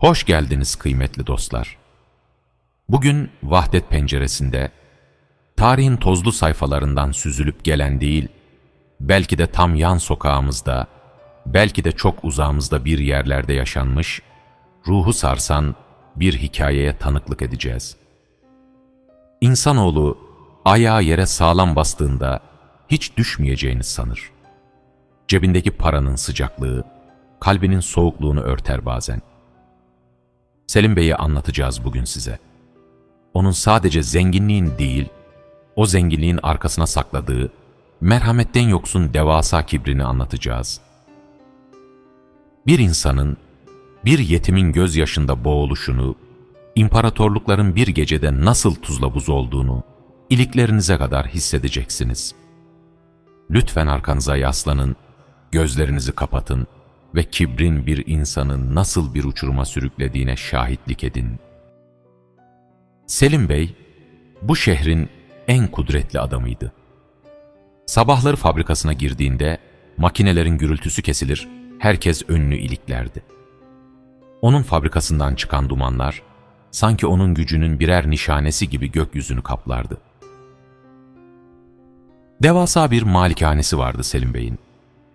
Hoş geldiniz kıymetli dostlar. Bugün Vahdet Penceresi'nde tarihin tozlu sayfalarından süzülüp gelen değil, belki de tam yan sokağımızda, belki de çok uzağımızda bir yerlerde yaşanmış, ruhu sarsan bir hikayeye tanıklık edeceğiz. İnsanoğlu ayağı yere sağlam bastığında hiç düşmeyeceğini sanır. Cebindeki paranın sıcaklığı, kalbinin soğukluğunu örter bazen. Selim Bey'i anlatacağız bugün size. Onun sadece zenginliğin değil, o zenginliğin arkasına sakladığı, merhametten yoksun devasa kibrini anlatacağız. Bir insanın, bir yetimin gözyaşında boğuluşunu, imparatorlukların bir gecede nasıl tuzla buz olduğunu, iliklerinize kadar hissedeceksiniz. Lütfen arkanıza yaslanın, gözlerinizi kapatın ve kibrin bir insanı nasıl bir uçuruma sürüklediğine şahitlik edin. Selim Bey, bu şehrin en kudretli adamıydı. Sabahları fabrikasına girdiğinde makinelerin gürültüsü kesilir, herkes önünü iliklerdi. Onun fabrikasından çıkan dumanlar, sanki onun gücünün birer nişanesi gibi gökyüzünü kaplardı. Devasa bir malikanesi vardı Selim Bey'in.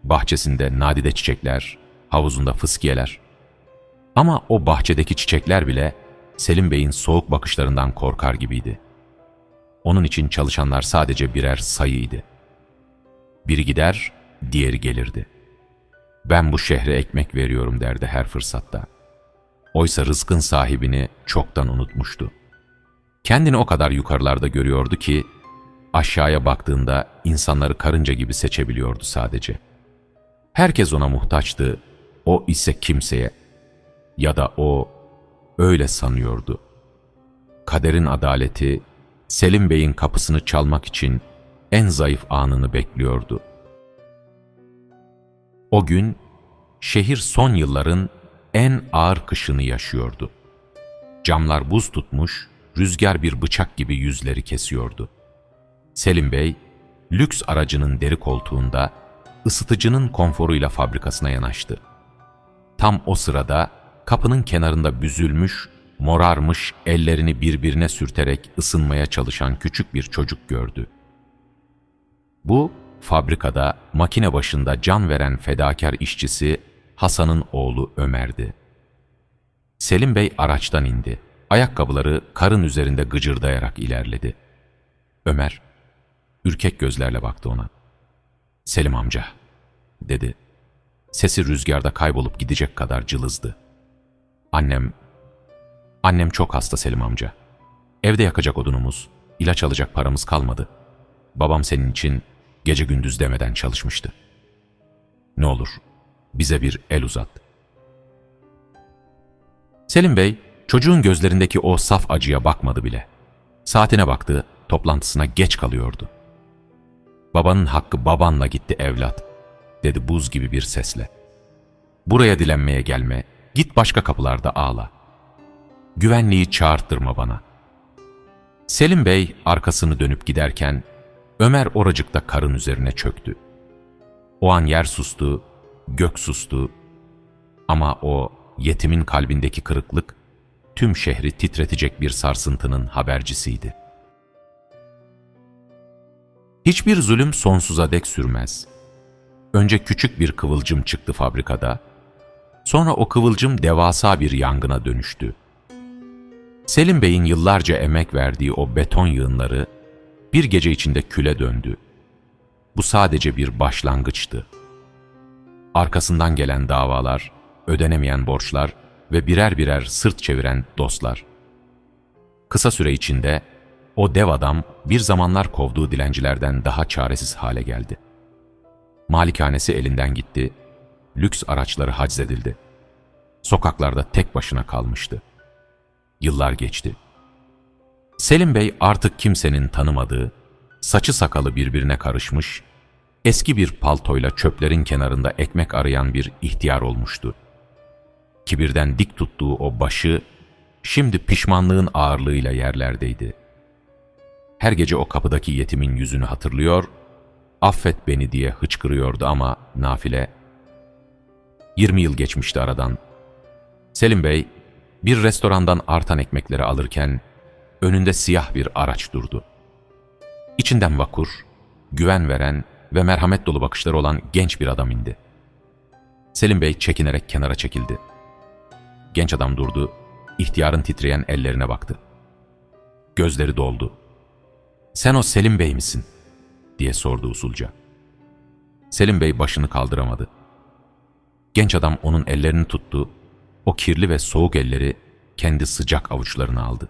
Bahçesinde nadide çiçekler, havuzunda fıskiyeler. Ama o bahçedeki çiçekler bile Selim Bey'in soğuk bakışlarından korkar gibiydi. Onun için çalışanlar sadece birer sayıydı. Biri gider, diğeri gelirdi. Ben bu şehre ekmek veriyorum derdi her fırsatta. Oysa rızkın sahibini çoktan unutmuştu. Kendini o kadar yukarılarda görüyordu ki, aşağıya baktığında insanları karınca gibi seçebiliyordu sadece. Herkes ona muhtaçtı, o ise kimseye ya da o öyle sanıyordu. Kaderin adaleti Selim Bey'in kapısını çalmak için en zayıf anını bekliyordu. O gün şehir son yılların en ağır kışını yaşıyordu. Camlar buz tutmuş, rüzgar bir bıçak gibi yüzleri kesiyordu. Selim Bey, lüks aracının deri koltuğunda ısıtıcının konforuyla fabrikasına yanaştı. Tam o sırada kapının kenarında büzülmüş, morarmış ellerini birbirine sürterek ısınmaya çalışan küçük bir çocuk gördü. Bu, fabrikada makine başında can veren fedakar işçisi Hasan'ın oğlu Ömer'di. Selim Bey araçtan indi. Ayakkabıları karın üzerinde gıcırdayarak ilerledi. Ömer, ürkek gözlerle baktı ona. Selim amca, dedi. Sesi rüzgarda kaybolup gidecek kadar cılızdı. Annem, annem çok hasta Selim amca. Evde yakacak odunumuz, ilaç alacak paramız kalmadı. Babam senin için gece gündüz demeden çalışmıştı. Ne olur, bize bir el uzat. Selim Bey, çocuğun gözlerindeki o saf acıya bakmadı bile. Saatine baktı, toplantısına geç kalıyordu. Babanın hakkı babanla gitti evlat, dedi buz gibi bir sesle. Buraya dilenmeye gelme, git başka kapılarda ağla. Güvenliği çağırttırma bana. Selim Bey arkasını dönüp giderken, Ömer oracıkta karın üzerine çöktü. O an yer sustu, gök sustu ama o yetimin kalbindeki kırıklık tüm şehri titretecek bir sarsıntının habercisiydi. Hiçbir zulüm sonsuza dek sürmez. Önce küçük bir kıvılcım çıktı fabrikada, sonra o kıvılcım devasa bir yangına dönüştü. Selim Bey'in yıllarca emek verdiği o beton yığınları bir gece içinde küle döndü. Bu sadece bir başlangıçtı. Arkasından gelen davalar, ödenemeyen borçlar ve birer birer sırt çeviren dostlar. Kısa süre içinde o dev adam bir zamanlar kovduğu dilencilerden daha çaresiz hale geldi. Malikanesi elinden gitti, lüks araçları haczedildi. Sokaklarda tek başına kalmıştı. Yıllar geçti. Selim Bey artık kimsenin tanımadığı, saçı sakalı birbirine karışmış, eski bir paltoyla çöplerin kenarında ekmek arayan bir ihtiyar olmuştu. Kibirden dik tuttuğu o başı, şimdi pişmanlığın ağırlığıyla yerlerdeydi. Her gece o kapıdaki yetimin yüzünü hatırlıyor, affet beni diye hıçkırıyordu ama nafile. 20 yıl geçmişti aradan. Selim Bey, bir restorandan artan ekmekleri alırken önünde siyah bir araç durdu. İçinden vakur, güven veren ve merhamet dolu bakışları olan genç bir adam indi. Selim Bey çekinerek kenara çekildi. Genç adam durdu, ihtiyarın titreyen ellerine baktı. Gözleri doldu. ''Sen o Selim Bey misin?'' Diye sordu usulca. Selim Bey başını kaldıramadı. Genç adam onun ellerini tuttu, o kirli ve soğuk elleri kendi sıcak avuçlarına aldı.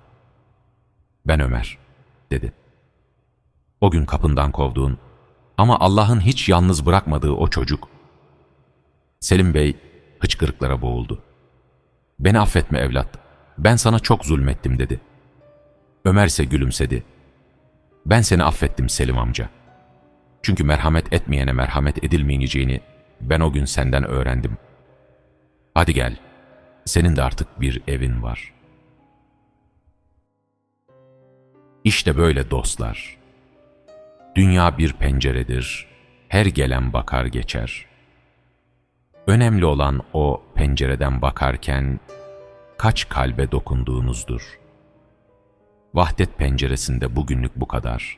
''Ben Ömer'' dedi. O gün kapından kovduğun ama Allah'ın hiç yalnız bırakmadığı o çocuk. Selim Bey hıçkırıklara boğuldu. ''Beni affetme evlat, ben sana çok zulmettim.'' dedi. Ömer ise gülümsedi. ''Ben seni affettim Selim amca. Çünkü merhamet etmeyene merhamet edilmeyeceğini ben o gün senden öğrendim. Hadi gel, senin de artık bir evin var.'' İşte böyle dostlar. Dünya bir penceredir, her gelen bakar geçer. Önemli olan o pencereden bakarken kaç kalbe dokunduğunuzdur. Vahdet penceresinde bugünlük bu kadar.